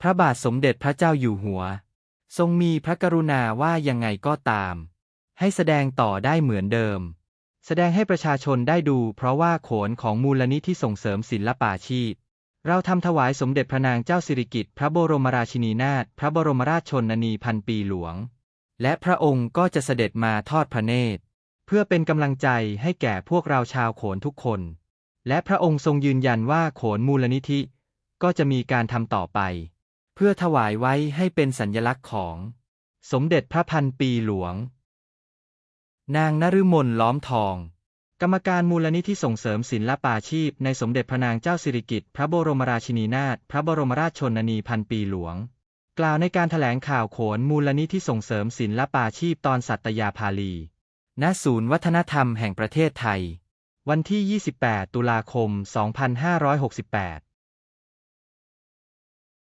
พระบาทสมเด็จพระเจ้าอยู่หัว ทรงมีพระกรุณาว่ายังไงก็ตาม ให้แสดงต่อได้เหมือนเดิม แสดงให้ประชาชนได้ดูเพราะว่าโขนของมูลนิธิส่งเสริมศิลปาชีพ เราทำถวายสมเด็จพระนางเจ้าสิริกิติ์พระบรมราชินีนาถพระบรมราชชนนีพันปีหลวง และพระองค์ก็จะเสด็จมาทอดพระเนตร เพื่อเป็นกำลังใจให้แก่พวกเราชาวโขนทุกคน และพระองค์ทรงยืนยันว่าโขนมูลนิธิ ก็จะมีการทำต่อไป เพื่อถวายไว้ให้เป็นสัญญลักษณ์ของ สมเด็จพระพันปีหลวง นางนฤมลล้อมทอง กรรมการมูลนิธิส่งเสริมศิลปาชีพ ในสมเด็จพระนางเจ้าสิริกิติ์พระบรมราชินีนาถพระบรมราชชนนีพันปีหลวง กล่าวในการถแถลงข่าวโขนมูลนิธิส่งเสริมศิลปาชีพตอนสัตยาภาลี ณ ศูนย์วัฒนธรรมแห่งประเทศไทย วันที่ 28 ตุลาคม 2568